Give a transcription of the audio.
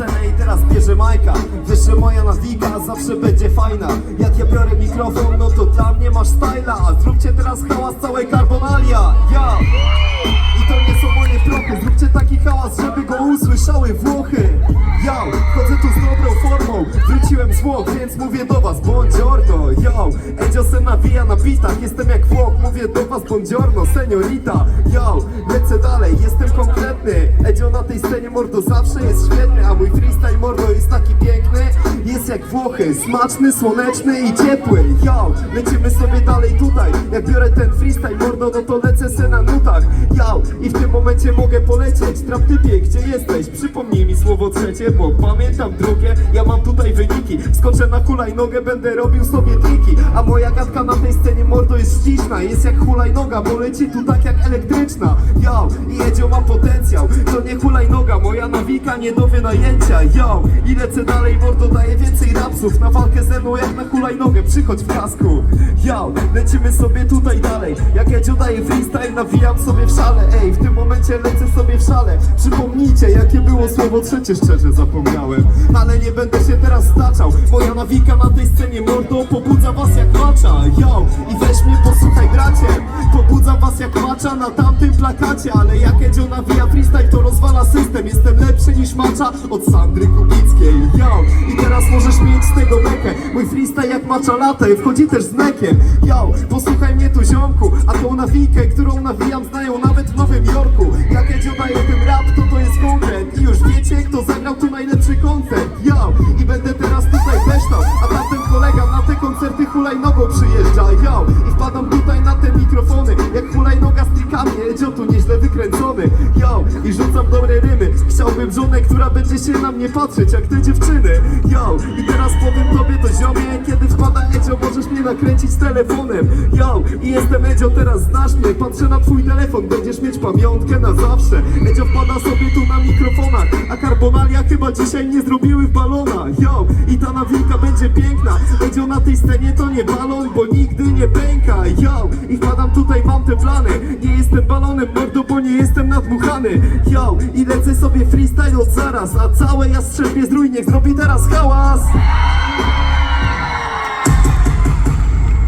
scenę i teraz bierze Majka. Wiesz, że moja nawika zawsze będzie fajna. Jak ja biorę mikrofon, no to dla mnie masz styla. A zróbcie teraz hałas całej Carbonalia Ja! I to nie są moje prochy Zróbcie taki hałas, żeby go usłyszały Włochy Włoch, więc mówię do was Buongiorno, yo. Edzio se nawija na bitach Jestem jak Włoch, mówię do was Buongiorno, seniorita Yo, lecę dalej, jestem konkretny Edzio na tej scenie mordo zawsze jest świetny A mój freestyle mordo jest taki piękny. Jest jak Włochy, smaczny, słoneczny i ciepły Yo, lecimy sobie dalej tutaj. Jak biorę ten freestyle mordo, no to lecę se na nutach Yo, i w tym momencie mogę polecieć Trap typie, gdzie jesteś? Mi słowo trzecie, bo pamiętam drugie. Ja mam tutaj wyniki, skoczę na hulajnogę Będę robił sobie triki. A moja gadka na tej scenie mordo jest ściśna. Jest jak hulajnoga, bo leci tu tak jak elektryczna. Yo, i Edzio ma potencjał. To nie hulajnoga, moja nawika nie do wynajęcia. Yo, i lecę dalej, mordo daje więcej rapsów. Na walkę ze mną jak na hulajnogę, przychodź w kasku. Yo, lecimy sobie tutaj dalej. Jak Edzio daje freestyle, nawijam sobie w szale. Ej, w tym momencie lecę sobie w szale Jakie było słowo trzecie, szczerze zapomniałem. Ale nie będę się teraz staczał Moja nawika na tej scenie, mordo, pobudza was jak macza. Yo, i weź mnie, posłuchaj bracie. Pobudza was jak macza na tamtym plakacie. Ale jak Edzio nawija freestyle, to rozwala system. Jestem lepszy niż macza od Sandry Kubickiej. Yo, i teraz możesz mieć z tego bekę Mój freestyle jak macza latę, wchodzi też z nekiem Yo, posłuchaj mnie tu ziomku. A tą nawikę, którą nawijam znają nawet w Nowym Jorku. Jak Edzio daje ten rap, to to I już wiecie, kto zagrał tu najlepszy koncert Yo, i będę teraz tutaj beształ A tamten kolega na te koncerty hulajnogą przyjeżdża. Yo, i wpadam tutaj na te mikrofony Jak hulajnoga z trikami, Edzio tu nieźle wykręcony I rzucam dobre rymy. Chciałbym żonę, która będzie się na mnie patrzeć jak te dziewczyny. Yo, i teraz powiem tobie to ziomie Kiedy wpada Edzio, możesz mnie nakręcić telefonem. Yo, i jestem Edzio, teraz znasz mnie. Patrzę na twój telefon, będziesz mieć pamiątkę na zawsze. Edzio wpada sobie tu na mikrofonach A Carbonalia chyba dzisiaj nie zrobiły w balona na tej scenie to nie balon, bo nigdy nie pęka. Yo, i wpadam tutaj, mam te plany. Nie jestem balonem, mordo, bo nie jestem nadmuchany. Yo, i lecę sobie freestyle od zaraz A całe jastrzębie zdrój, niech zrobi teraz hałas